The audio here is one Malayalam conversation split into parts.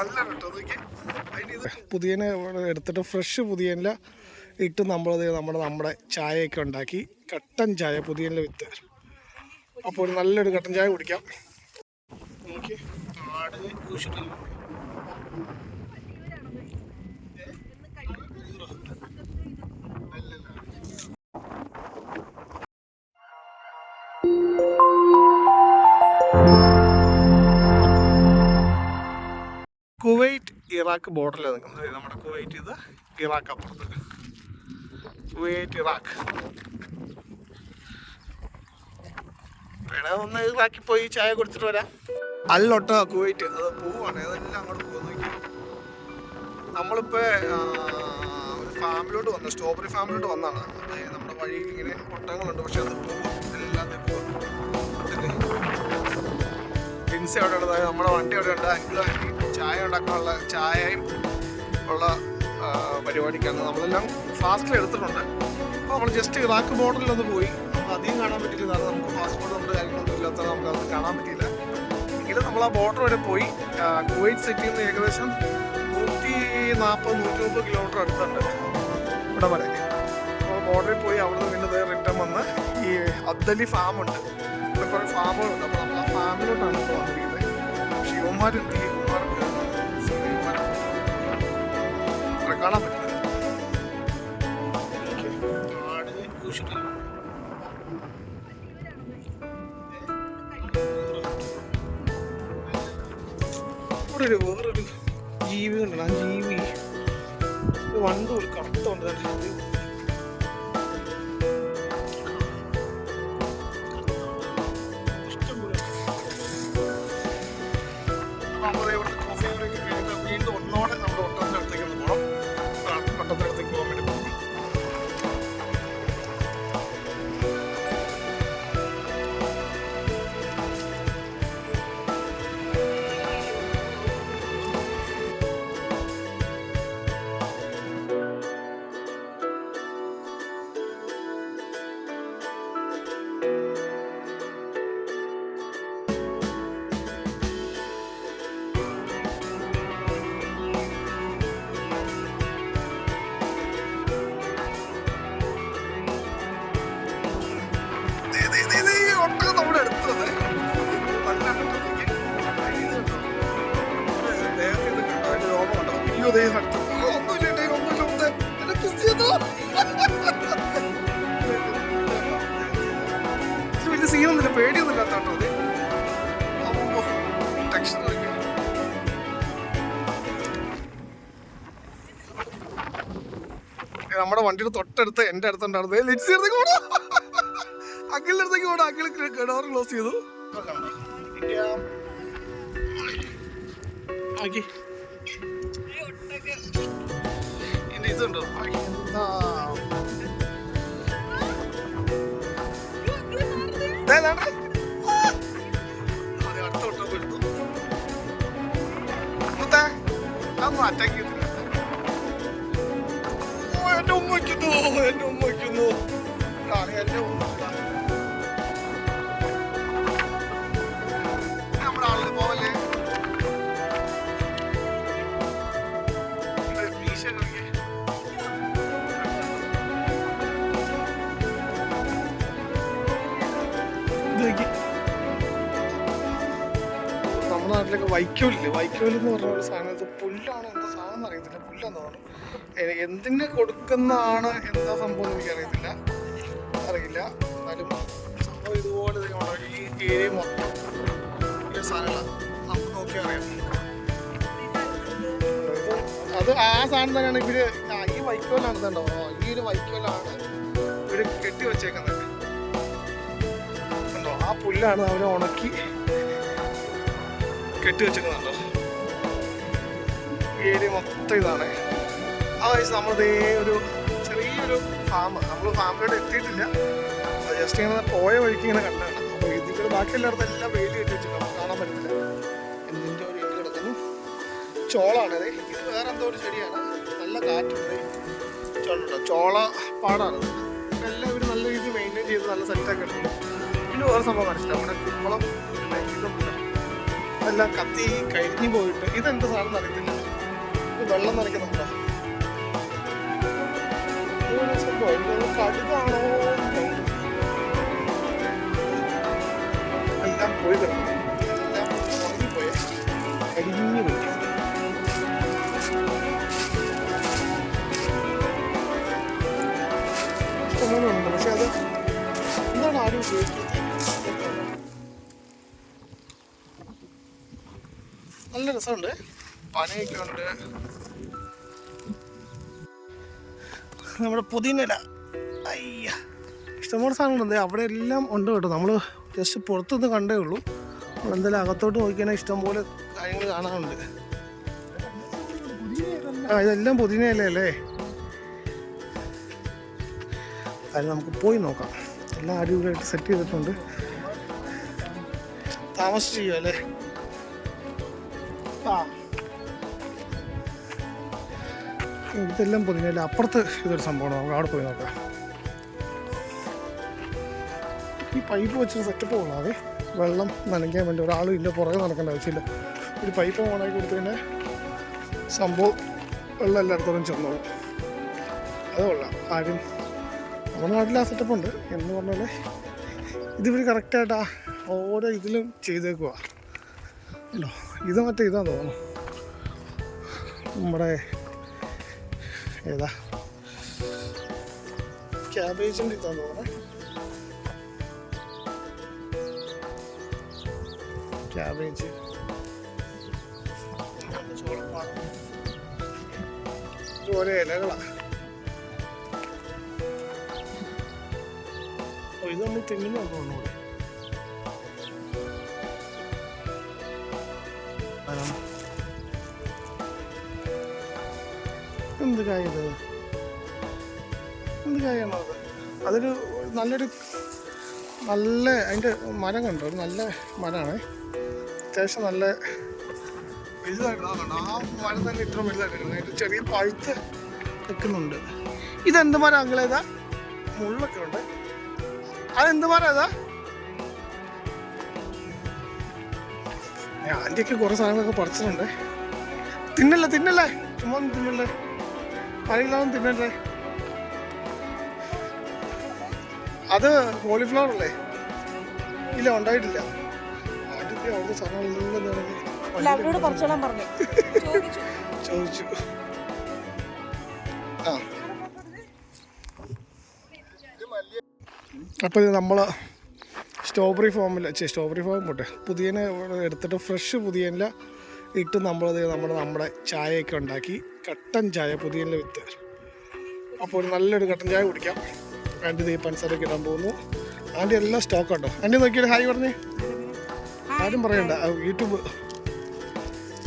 നല്ല പുതിയനെ എടുത്തിട്ട് ഫ്രഷ് പുതിയനില ഇട്ട് നമ്മളത് നമ്മുടെ നമ്മുടെ ചായയൊക്കെ ഉണ്ടാക്കി. കട്ടൻ ചായ പുതിയനില വിത്ത്. അപ്പോൾ നല്ലൊരു കട്ടൻ ചായ കുടിക്കാം. നോക്കി ആട് കുഴിച്ചിട്ടില്ല ഇറാഖ് ബോർഡറിലാണ് നിൽക്കുന്നത്. നമ്മുടെ കുവൈറ്റ് ഇത് ഇറാഖ് അപ്പുറത്ത്. കുവൈറ്റ് ഇറാഖ് വേണേ ഒന്ന് ഇറാഖിൽ പോയി ചായ കുടിച്ചിട്ട് വരാം. അല്ലൊട്ട കുവൈറ്റ്. അത് പോവാണ്. അതെല്ലാം അങ്ങോട്ട് പോകുന്നു നമ്മളിപ്പോൾ ഒരു ഫാമിലോട്ട് വന്നു. സ്ട്രോബറി ഫാമിലോട്ട് വന്നാണ്. അത് നമ്മുടെ വഴിയിൽ ഇങ്ങനെ ഒട്ടകങ്ങളുണ്ട്. പക്ഷെ അത് പോകും. എല്ലാം ദേ പോകും. ഉണ്ട് അതായത് നമ്മുടെ വണ്ടി അവിടെ ഉണ്ട് അങ്കിൾ ചായ ഉണ്ടാക്കാനുള്ള ചായയും ഉള്ള പരിപാടിക്കാണ് നമ്മളെല്ലാം ഫാസ്റ്റിൽ എടുത്തിട്ടുണ്ട്. അപ്പോൾ നമ്മൾ ജസ്റ്റ് റാക്ക് ബോർഡറിൽ ഒന്ന് പോയി. നമുക്ക് അധികം കാണാൻ പറ്റില്ല നമുക്ക് പാസ്പോർട്ട് നമ്മുടെ കാര്യങ്ങളൊന്നും ഇല്ലാത്ത നമുക്ക് അത് കാണാൻ പറ്റിയില്ല. എങ്കിലും നമ്മൾ ആ ബോർഡർ വരെ പോയി. കുവൈറ്റ് സിറ്റിയിൽ നിന്ന് ഏകദേശം നൂറ്റി നാൽപ്പത് നൂറ്റി മുപ്പത് കിലോമീറ്റർ അടുത്തുണ്ട്. ഇവിടെ വരെ. അപ്പോൾ ബോർഡറിൽ പോയി അവിടെ നിന്ന് പിന്നെ റിട്ടേൺ വന്ന് ഈ അബ്ദലി ഫാമുണ്ട് ഇവിടെ കുറേ ഫാമുകളുണ്ട് അപ്പോൾ നമ്മൾ ആ ഫാമിലോട്ടാണ് ഇപ്പോൾ വന്നിരിക്കുന്നത് ശിവന്മാരും ഈ കാണാൻ. ഇവിടെ ഒരു വേറൊരു ജീവി കണ്ടോ ആ ജീവി വണ്ട് ഒരു കറുത്തുണ്ട് വീണ്ടും നമ്മുടെ വണ്ടിയുടെ തൊട്ടടുത്ത് എന്റെ അടുത്തുണ്ടായിരുന്നു. ലിറ്റ്സി അടുത്തേക്ക് അഖിൽ ഡോർ ക്ലോസ് ചെയ്തു. ഇതുണ്ടോ. എന്താ? ദേ, ദാണ്ടെ. ഉമ്മയ്ക്കുന്നു എന്നെ ഉമ്മ നമ്മുടെ നാട്ടിലൊക്കെ വൈക്കോലില്ലേ? വൈക്കോൽ എന്ന് പറഞ്ഞ ഒരു സാധനം പുല്ലാണ് എന്തിന് കൊടുക്കുന്നതാണ് എന്താ സംഭവം എനിക്ക് എനിക്കറിയത്തില്ല. അറിയില്ല. എന്നാലും സംഭവം ഇതുപോലെ തന്നെ ഈ ഏരിയ മൊത്തം സാധനങ്ങളാണ് നമുക്ക് നോക്കി അറിയാം. അത് ആ സാധനം തന്നെയാണ് ഇവർ ഈ വൈക്കോലാണ് ഉണ്ടോ ഈ ഒരു വൈക്കോലാണ് ഇവർ കെട്ടി വെച്ചേക്കുന്നത്. ആ പുല്ലാണ് അവർ ഉണക്കി കെട്ടി വെച്ചേക്കുന്നുണ്ടോ. ഏരി മൊത്തം ഇതാണ്. നമ്മളിതേ ഒരു ചെറിയൊരു ഫാം നമ്മൾ ഫാമിലോട്ട് എത്തിയിട്ടില്ല. ജസ്റ്റ് ഇങ്ങനെ പോയ വഴിക്ക് ഇങ്ങനെ കണ്ടതാണ്. അപ്പോൾ ഇതിന്റെ ബാക്കി എല്ലായിടത്തും എല്ലാം വെയിൽ കെട്ടി വെച്ചിട്ട് നമുക്ക് കാണാൻ പറ്റത്തില്ല എന്തിന്റെ ഒരു ഇട്ട് കിടക്കുന്നു? ചോളാണിത് ഇത് വേറെ എന്തോ ഒരു ചെടിയാണ്. നല്ല കാറ്റുണ്ട് ചോളുണ്ടോ? ചോള പാടാണ്. എല്ലാം ഇവർ നല്ല രീതിയിൽ മെയിന്റെയിൻ ചെയ്ത് നല്ല സെറ്റാക്കി എടുക്കുന്നു പിന്നെ വേറെ സംഭവം കാണിച്ചില്ല. നമ്മുടെ കുമ്പളം ഇതുണ്ട്. അതെല്ലാം കത്തി കഴിഞ്ഞു പോയിട്ട് ഇതെന്ത് സാധനം ഇത് വെള്ളം നനയ്ക്കുന്നുണ്ടോ? കരിഞ്ഞു പോയി ഇഷ്ടംപോലെയുണ്ട് പക്ഷെ അത് എന്താണ് ആരും ഉപയോഗിക്കുന്നത് നല്ല രസമുണ്ട്. പനയൊക്കെ ഉണ്ട്. നമ്മുടെ പുതിനില അയ്യ. ഇഷ്ടംപോലെ സാധനങ്ങളുണ്ട്. അവിടെ എല്ലാം ഉണ്ട് കേട്ടോ. നമ്മൾ ജസ്റ്റ് പുറത്തുനിന്ന് കണ്ടേ ഉള്ളൂ. നമ്മൾ എന്തായാലും അകത്തോട്ട് നോക്കിയാൽ ഇഷ്ടംപോലെ കാര്യങ്ങൾ കാണാനുണ്ട്. ആ ഇതെല്ലാം പുതിനയിലല്ലേ? അത് നമുക്ക് പോയി നോക്കാം. എല്ലാം അടിപൊളിയായിട്ട് സെറ്റ് ചെയ്തിട്ടുണ്ട്. താമസിച്ചു ചെയ്യുമല്ലേ ആ. ഇതെല്ലാം പൊതിഞ്ഞല്ല അപ്പുറത്ത് ഇതൊരു സംഭവമാണ്. നമുക്ക് അവിടെ പോയി നോക്കാം. ഈ പൈപ്പ് വെച്ചൊരു സെറ്റപ്പ് കൊള്ളാതെ വെള്ളം നനയ്ക്കാൻ വേണ്ടി ഒരാളും ഇല്ല പുറകെ നടക്കേണ്ട ആവശ്യമില്ല. ഒരു പൈപ്പ് ഓണാക്കി കൊടുത്തു കഴിഞ്ഞാൽ സംഭവം വെള്ളം എല്ലായിടത്തോളം ചെന്നോളും. അത് കൊള്ളാം. ആരും നമ്മുടെ നാട്ടിൽ ആ സെറ്റപ്പ് ഉണ്ട്. എന്ന് പറഞ്ഞാൽ ഇതിവർ കറക്റ്റായിട്ടാ ഓരോ ഇതിലും ചെയ്തേക്കുക അല്ലോ ഇത് മറ്റേ ഇതാന്ന് തോന്നുന്നു. നമ്മുടെ ഏതാ? ക്യാബേജിന്റെ ഇതാന്ന് തോന്നുന്നു. ക്യാബേജ് ഓരോ ഇലകളാണ് ഇത് നമ്മൾ തെങ്ങിന് തോന്നുന്നു എന്ത് കായത് എന്ത് അത്? അതൊരു നല്ലൊരു നല്ല അതിന്റെ മരം കണ്ടു? നല്ല മരമാണ്. അത്യാവശ്യം നല്ല വലുതായിട്ട് ആ മരം തന്നെ ഇത്ര വലുതായിട്ട് ചെറിയ പഴുത്ത് നിൽക്കുന്നുണ്ട്. ഇതെന്ത് മരം അങ്ങളേതാ മുള്ളൊക്കെ ഉണ്ട്. അതെന്ത് മരം ഏതാ ആന്റിയൊക്കെ കുറേ സാധനങ്ങളൊക്കെ പറിച്ചിട്ടുണ്ട്. തിന്നല്ലേ തിന്നല്ലേ? ചുമ്മാ തിന്നല്ലേ? ആരെങ്കിലും തിന്നല്ലേ അത് കോളിഫ്ലവർ അല്ലേ? ഇല്ല ഉണ്ടായിട്ടില്ല. ആദ്യത്തെ അവിടുത്തെ പറഞ്ഞു. ചോദിച്ചു. ആ. അപ്പോൾ ഇത് നമ്മൾ സ്ട്രോബെറി ഫോമിൽ സ്ട്രോബെറി ഫോം പോട്ടെ. പുതിയനെ എടുത്തിട്ട് ഫ്രഷ് പുതിയനില ഇട്ട് നമ്മളത് നമ്മുടെ നമ്മുടെ ചായയൊക്കെ ഉണ്ടാക്കി കട്ടൻ ചായ പുതിയ വിത്ത്. അപ്പോൾ ഒരു നല്ലൊരു കട്ടൻ ചായ കുടിക്കാം. ആന്റി ദീ പഞ്ചസാരയൊക്കെ ഇടാൻ പോകുന്നു. ആന്റി എല്ലാം സ്റ്റോക്ക് ഉണ്ടോ? ആന്റി നോക്കിയിട്ട് ഹായ് പറഞ്ഞേ. ആരും പറയണ്ട. യൂട്യൂബ്.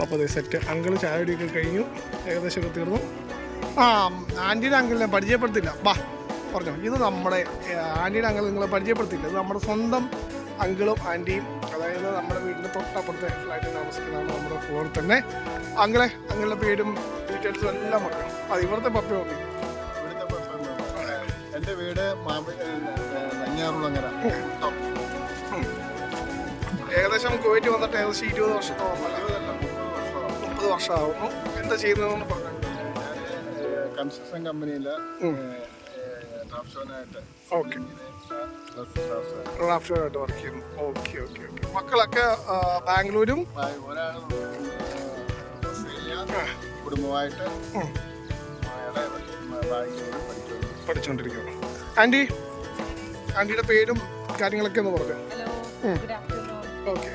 അപ്പോൾ അതെ സെറ്റ് അങ്കിൾ ചായ കുടിയൊക്കെ കഴിഞ്ഞു. ഏകദേശം ഒക്കെ തീർന്നു. ആ ആന്റിയുടെ അങ്കിളിനെ പരിചയപ്പെടുത്തില്ല. ബാ പറഞ്ഞോ. ഇത് നമ്മുടെ ആന്റിയുടെ അങ്കിൾ നിങ്ങളെ പരിചയപ്പെടുത്തില്ല. ഇത് നമ്മുടെ സ്വന്തം അങ്കിളും ആന്റിയും അതായത് നമ്മുടെ വീടിന്റെ തൊട്ടപ്പുറത്തെ ഫ്ലാറ്റിൽ താമസിക്കുന്നതാണ് നമ്മുടെ ഫ്ലോറിൽ തന്നെ. അങ്കിളെ അങ്കിളുടെ പേരും ഡീറ്റെയിൽസും എല്ലാം പറഞ്ഞു അത് ഇവിടുത്തെ പപ്പ പ്രശ്നം എന്റെ വീട് നഞ്ഞാറുളങ്ങര ഏകദേശം കുവൈറ്റ് വന്നിട്ട് ഏകദേശം ഇരുപത് വർഷത്തോളം മുപ്പത് വർഷമാവുന്നു. എന്താ ചെയ്യുന്നതെന്ന് പറഞ്ഞു? കൺസ്ട്രക്ഷൻ കമ്പനിയിൽ ഓക്കെ ക്രാഫ്റ്റുമായിട്ട് വർക്ക് ചെയ്യുന്നു ഓക്കെ ഓക്കെ ഓക്കെ മക്കളൊക്കെ ബാംഗ്ലൂരും? കുടുംബമായിട്ട് പഠിച്ചുകൊണ്ടിരിക്കുന്നു ആന്റി ആന്റിയുടെ പേരും കാര്യങ്ങളൊക്കെ ഒന്ന് പറഞ്ഞു? ഓക്കെ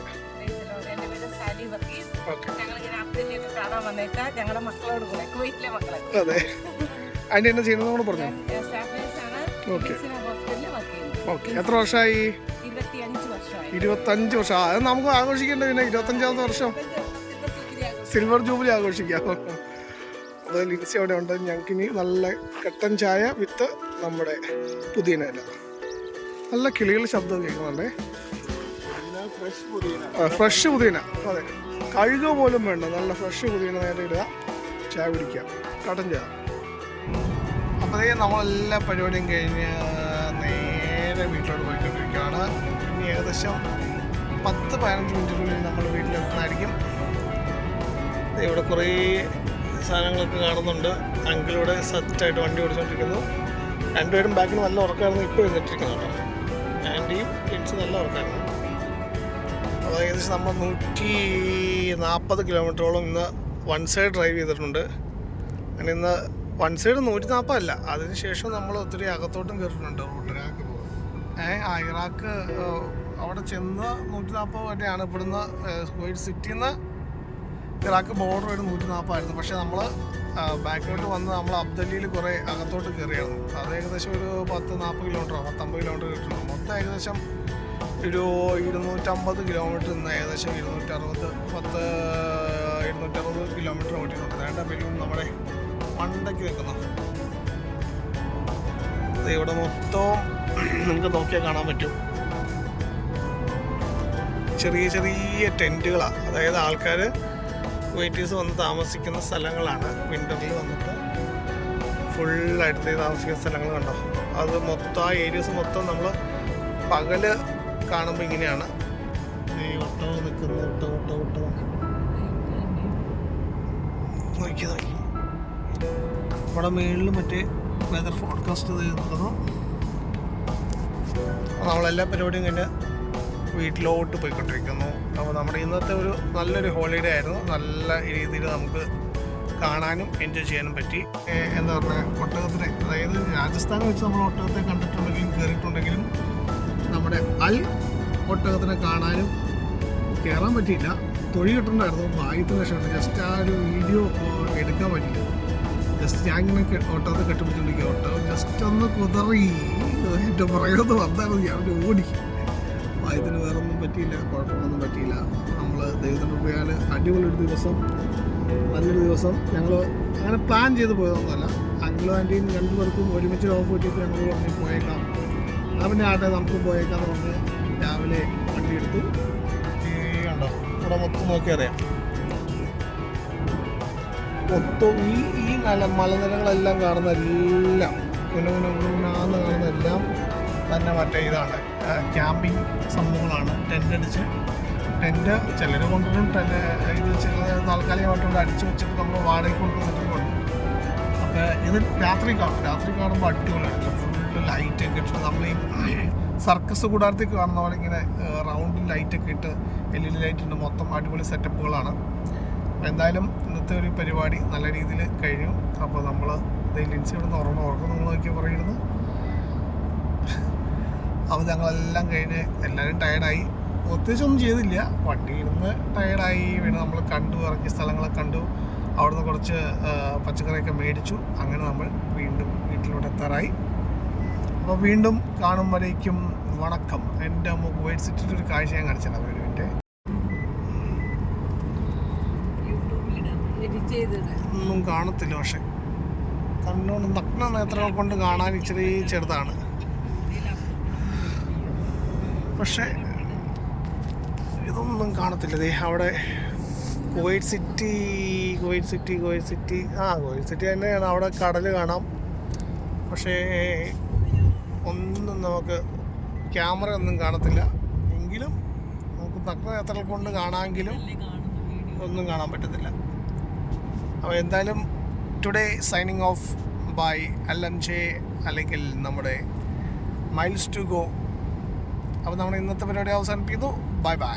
ഞങ്ങളുടെ മക്കളോട് കൂടെ കുവൈറ്റിലെ മക്കളെ. അതെ. അതിന്റെ എന്നാ ചെയ്യുന്നതോട് പറഞ്ഞു? ഓക്കെ എത്ര വർഷമായി. ഇരുപത്തഞ്ച് വർഷം. അത് നമുക്ക് ആഘോഷിക്കേണ്ട പിന്നെ ഇരുപത്തഞ്ചാമത്തെ വർഷം. സിൽവർ ജൂബിലി ആഘോഷിക്കാം. അത് ലിൻസി അവിടെ ഉണ്ട്. ഞങ്ങൾക്ക് ഇനി നല്ല കട്ടൻ ചായ വിത്ത് നമ്മുടെ പുതിയ ഇല. നല്ല കിളികൾ ശബ്ദം കേൾക്കുന്നുണ്ടേ. ഫ്രഷ് പുതിയന അതെ. കഴുക പോലും വേണ്ട. നല്ല ഫ്രഷ് പുതിയന നേരെ ഇടുക. ചായ പിടിക്കാം കട്ടൻ ചായ. അതേ നമ്മളെല്ലാ പരിപാടിയും കഴിഞ്ഞ് നേരെ വീട്ടിലോട്ട് പോയിക്കൊണ്ടിരിക്കുകയാണ്. ഇനി ഏകദേശം പത്ത് പതിനഞ്ച് മിനിറ്റിനുള്ളിൽ നമ്മൾ വീട്ടിലെത്തുന്നതായിരിക്കും. ഇവിടെ കുറേ സാധനങ്ങളൊക്കെ കാണുന്നുണ്ട്. അങ്കിളിവിടെ സെറ്റായിട്ട് വണ്ടി ഓടിച്ചുകൊണ്ടിരിക്കുന്നു രണ്ടുപേരും ബാക്കിൽ നല്ല ഉറക്കമായിരുന്നു ഇപ്പോൾ എഴുന്നിട്ടിരിക്കുന്നു കേട്ടോ. ആന്റിയും കിഡ്സ് നല്ല ഉറക്കമായിരുന്നു. അപ്പോൾ ഏകദേശം നമ്മൾ നൂറ്റി നാൽപ്പത് കിലോമീറ്ററോളം ഇന്ന് വൺ സൈഡ് ഡ്രൈവ് ചെയ്തിട്ടുണ്ട്. അങ്ങനെ ഇന്ന് വൺ സൈഡ് നൂറ്റി നാൽപ്പതല്ല അതിനുശേഷം നമ്മൾ ഒത്തിരി അകത്തോട്ടും കയറിയിട്ടുണ്ട് റൂട്ടിലേക്ക്. ഏ ആ ഇറാഖ് അവിടെ ചെന്ന് നൂറ്റി നാൽപ്പത് വരെയാണ് ഇവിടുന്ന് കുവൈറ്റ് സിറ്റിയിൽ നിന്ന് ഇറാഖ് ബോർഡർ വരെ നൂറ്റി നാൽപ്പതായിരുന്നു പക്ഷേ നമ്മൾ ബാക്കിലോട്ട് വന്ന് നമ്മൾ അബ്ദല്ലിയിൽ കുറേ അകത്തോട്ട് കയറിയായിരുന്നു അത് ഏകദേശം ഒരു പത്ത് നാൽപ്പത് കിലോമീറ്ററോ പത്തൊമ്പത് കിലോമീറ്റർ കിട്ടുന്നു മൊത്തം ഏകദേശം ഒരു ഇരുന്നൂറ്റമ്പത് കിലോമീറ്റർ നിന്ന് ഏകദേശം ഇരുന്നൂറ്ററുപത് പത്ത് ഇരുന്നൂറ്ററുപത് കിലോമീറ്റർ ഓടിയിട്ടുണ്ട്. വേണ്ട ബലൂൺ നമ്മുടെ മണ്ടയ്ക്ക് നിൽക്കുന്നു ദേ ഇവിടെ മൊത്തം നിങ്ങൾക്ക് നോക്കിയാൽ കാണാൻ പറ്റും. ചെറിയ ചെറിയ ടെന്റുകളാണ് അതായത് ആൾക്കാർ വെയിറ്റേഴ്സ് വന്ന് താമസിക്കുന്ന സ്ഥലങ്ങളാണ്. വിന്ററിൽ വന്നിട്ട് ഫുള്ളായിട്ട് താമസിക്കുന്ന സ്ഥലങ്ങൾ കണ്ടോ? അത് മൊത്തം ആ ഏരിയസ് മൊത്തം നമ്മൾ പകൽ കാണുമ്പോൾ ഇങ്ങനെയാണ്. ഈ ഓട്ടോ നിൽക്കുന്നു ഓട്ടോ ഓട്ടോ നോക്കി നോക്കി. നമ്മുടെ മേളിൽ മറ്റേ വെതർ ഫോഡ്കാസ്റ്റ് നിൽക്കുന്നു നമ്മളെല്ലാ പരിപാടിയും കഴിഞ്ഞ് വീട്ടിലോട്ട് പോയിക്കൊണ്ടിരിക്കുന്നു. അപ്പോൾ നമ്മുടെ ഇന്നത്തെ ഒരു നല്ലൊരു ഹോളിഡേ ആയിരുന്നു. നല്ല രീതിയിൽ നമുക്ക് കാണാനും എൻജോയ് ചെയ്യാനും പറ്റി. എന്താ പറയുക ഒട്ടകത്തിനെ അതായത് രാജസ്ഥാൻ വെച്ച് നമ്മൾ ഒട്ടകത്തെ കണ്ടിട്ടുണ്ടെങ്കിലും കയറിയിട്ടുണ്ടെങ്കിലും നമ്മുടെ അൽ ഒട്ടകത്തിനെ കാണാനും കയറാൻ പറ്റിയില്ല. തൊഴിൽ കിട്ടുന്നുണ്ടായിരുന്നു ഭാഗ്യത്തിന് രക്ഷപ്പെട്ടു ജസ്റ്റ് ആ ഒരു വീഡിയോ എടുക്കാൻ പറ്റില്ല ജസ്റ്റ് ഞാൻ ഇങ്ങനെ കെ- ഒട്ടകത്തെ ഓട്ടോ ജസ്റ്റ് ഒന്ന് കുതറി. ഏറ്റവും പറയുന്നത് വന്നായിരുന്നു ഞാൻ അവിടെ ഓടി വായത്തിന് വേറെ ഒന്നും പറ്റിയില്ല കുഴപ്പമൊന്നും പറ്റിയില്ല. നമ്മൾ ദൈവത്തിന്റെ പോയാൽ അടിപൊളി ഒരു ദിവസം നല്ലൊരു ദിവസം. ഞങ്ങൾ അങ്ങനെ പ്ലാൻ ചെയ്ത് പോയതൊന്നുമല്ല. അങ്കിളും ആന്റിയും രണ്ടുപേർക്കും ഒരുമിച്ച് ഓഫ് കിട്ടിയപ്പോൾ ഞങ്ങൾ പറഞ്ഞ് പോയേക്കാം. ആ പിന്നെ ആട്ടെ നമുക്ക് പോയേക്കാന്ന് പറഞ്ഞ് രാവിലെ വണ്ടി എടുത്തു. കണ്ടോ? ഇവിടെ മൊത്തം നോക്കി അറിയാം മൊത്തം ഈ ഈ നല്ല മലനിരകളെല്ലാം കാണുന്ന എല്ലാം കുന കുന കുനാന്ന് കാണുന്ന എല്ലാം തന്നെ മറ്റേ ഇതാണ്. ക്യാമ്പിങ് സംഭവങ്ങളാണ്. ടെന്റ് അടിച്ച് ടെന്റ് ചിലർ കൊണ്ടുവരും ടെന്റ് ഇത് ചില താൽക്കാലികമായിട്ടുണ്ട് അടിച്ചു വെച്ചിട്ട് നമ്മൾ വാടകയ്ക്ക് കൊണ്ടുവന്നിട്ടുണ്ട് അപ്പോൾ ഇത് രാത്രി കാണും. രാത്രി കാണുമ്പോൾ അടിപൊളിയാണ് ഫുള്ള് ലൈറ്റൊക്കെ ഇട്ട് നമ്മൾ ഈ സർക്കസ് കൂടാർത്തി കാണുന്ന പോലെ ഇങ്ങനെ റൗണ്ടിൽ ലൈറ്റൊക്കെ ഇട്ട് എൽ ഇ ഡി ലൈറ്റ് ഉണ്ട് മൊത്തം അടിപൊളി സെറ്റപ്പുകളാണ് എന്തായാലും ഇന്നത്തെ ഒരു പരിപാടി നല്ല രീതിയിൽ കഴിഞ്ഞു. അപ്പോൾ നമ്മൾ ലിൻസി ഇവിടെ നിന്ന് ഉറങ്ങണം. ഉറക്കം നിങ്ങൾ നോക്കി പറയുന്നു അപ്പോൾ ഞങ്ങളെല്ലാം കഴിഞ്ഞ് എല്ലാവരും ടയർഡായി ഒത്തിരിച്ചൊന്നും ചെയ്തില്ല. വണ്ടി ഇരുന്ന് ടയർഡായി വീണ് നമ്മൾ കണ്ടു ഇറങ്ങിയ സ്ഥലങ്ങളൊക്കെ കണ്ടു. അവിടുന്ന് കുറച്ച് പച്ചക്കറിയൊക്കെ മേടിച്ചു. അങ്ങനെ നമ്മൾ വീണ്ടും വീട്ടിലോട്ട് എത്താറായി. അപ്പോൾ വീണ്ടും കാണുമ്പോഴേക്കും വണക്കം. എന്റെ അമ്മ കുവൈറ്റ് സിറ്റിന്റെ ഒരു കാഴ്ച ഞാൻ കാണിച്ചില്ല ഒന്നും കാണത്തില്ല പക്ഷെ കണ്ണുകൊണ്ട് നഗ്ന നേത്രങ്ങൾ കൊണ്ട് കാണാൻ ഇച്ചിരി ചെറുതാണ്. പക്ഷേ ഇതൊന്നും കാണത്തില്ല. ദേ അവിടെ Kuwait city Kuwait city Kuwait city. ആ കുവൈറ്റ് സിറ്റി തന്നെയാണ് അവിടെ കടൽ കാണാം. പക്ഷേ ഒന്നും നമുക്ക് ക്യാമറ ഒന്നും കാണത്തില്ല. എങ്കിലും നമുക്ക് നഗ്ന നേത്രങ്ങൾ കൊണ്ട് കാണാമെങ്കിലും ഒന്നും കാണാൻ പറ്റത്തില്ല. അപ്പോൾ എന്തായാലും today signing off by L M J അല്ലെങ്കിൽ നമ്മുടെ മൈൽസ് ടു ഗോ. അപ്പോൾ നമ്മൾ ഇന്നത്തെ പരിപാടി അവസാനിപ്പിക്കുന്നു. Bye bye